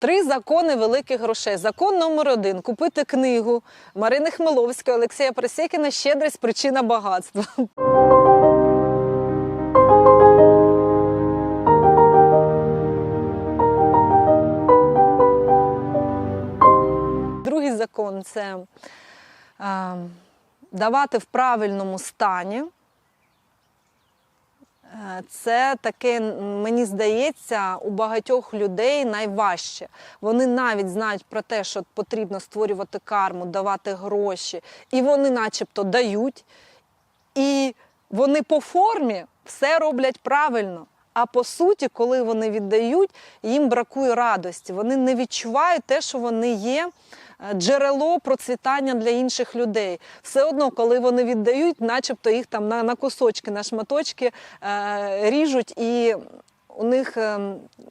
Три закони великих грошей. Закон номер один купити книгу Марини Хмеловської, Олексія Просєкіна Щедрість причина багатства. Другий закон це е, давати в правильному стані. Е, Це таке, мені здається, у багатьох людей найважче. Вони навіть знають про те, що потрібно створювати карму, давати гроші, і вони, начебто, дають. І вони по формі все роблять правильно. А по суті, коли вони віддають, їм бракує радості. Вони не відчувають те, що вони є джерело процвітання для інших людей. Все одно, коли вони віддають, начебто їх там на, на кусочки, на шматочки е, ріжуть, і у них е,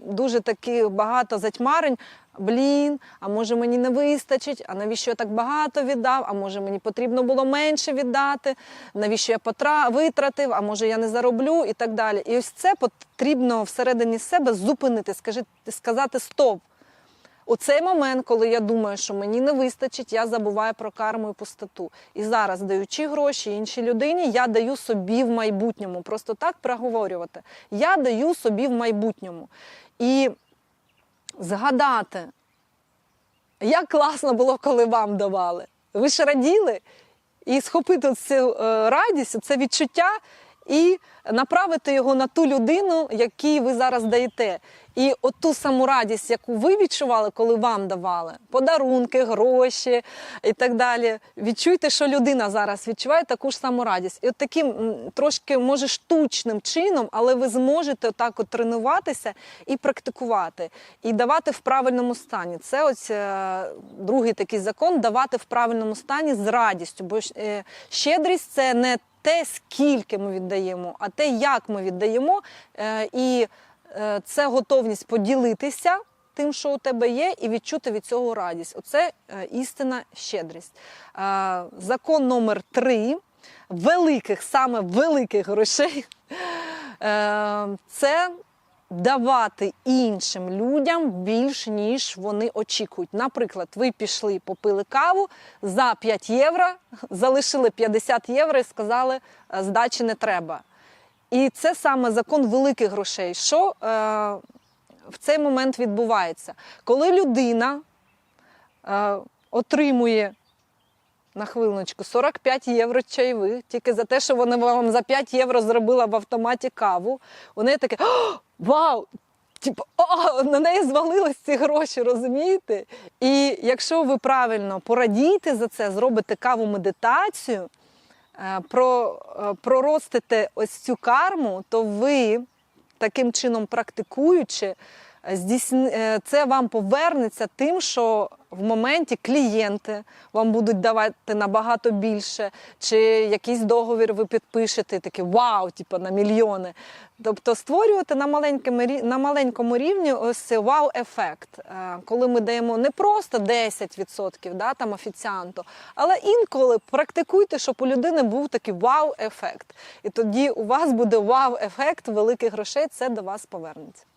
дуже таки багато затьмарень. Блін, а може мені не вистачить, а навіщо я так багато віддав? А може мені потрібно було менше віддати? Навіщо я потра... витратив? А може я не зароблю і так далі. І ось це потрібно всередині себе зупинити, скажи, сказати стоп. У цей момент, коли я думаю, що мені не вистачить, я забуваю про карму і пустоту. І зараз, даючи гроші іншій людині, я даю собі в майбутньому. Просто так проговорювати. Я даю собі в майбутньому. І згадати, як класно було, коли вам давали. Ви ж раділи і схопити цю е, радість, це відчуття, і направити його на ту людину, якій ви зараз даєте. І от ту саму радість, яку ви відчували, коли вам давали, подарунки, гроші і так далі. Відчуйте, що людина зараз відчуває таку ж саму радість. І от таким трошки, може, штучним чином, але ви зможете так от тренуватися і практикувати, і давати в правильному стані. Це ось е, другий такий закон давати в правильному стані з радістю. Бо е, щедрість це не те, скільки ми віддаємо, а те, як ми віддаємо. Е, і е, це готовність поділитися тим, що у тебе є, і відчути від цього радість. Оце істина щедрість. Е, Закон номер три великих, саме великих грошей. е, Це давати іншим людям більш, ніж вони очікують. Наприклад, ви пішли, попили каву за 5 євро, залишили 50 євро і сказали, «Е, здачі не треба. І це саме закон великих грошей. Що е, в цей момент відбувається? Коли людина е, отримує на хвилиночку 45 євро чайових, тільки за те, що вона вам за 5 євро зробила в автоматі каву, у таке вау! Типу, о, на неї звалились ці гроші, розумієте? І якщо ви правильно порадієте за це, зробите каву медитацію, е, про, е, проростите ось цю карму, то ви таким чином практикуючи, це вам повернеться тим, що в моменті клієнти вам будуть давати набагато більше, чи якийсь договір ви підпишете, такі вау, типу на мільйони. Тобто створювати на маленькому, на маленькому рівні ось цей вау-ефект, Е, коли ми даємо не просто 10% да, там офіціанту, але інколи практикуйте, щоб у людини був такий вау-ефект. І тоді у вас буде вау-ефект великих грошей, це до вас повернеться.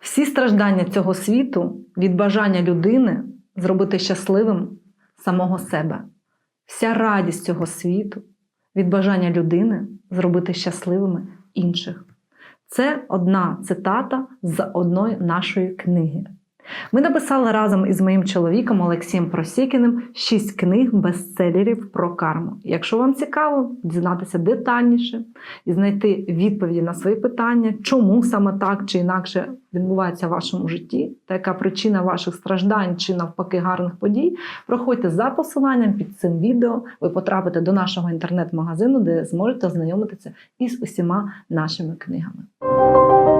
Всі страждання цього світу від бажання людини зробити щасливим самого себе. Вся радість цього світу від бажання людини зробити щасливими інших. Це одна цитата з одної нашої книги. Ми написали разом із моїм чоловіком Олексієм Просікіним шість книг бестселерів про карму. Якщо вам цікаво дізнатися детальніше і знайти відповіді на свої питання, чому саме так чи інакше відбувається в вашому житті, та яка причина ваших страждань чи навпаки гарних подій, проходьте за посиланням під цим відео. Ви потрапите до нашого інтернет-магазину, де зможете ознайомитися із усіма нашими книгами.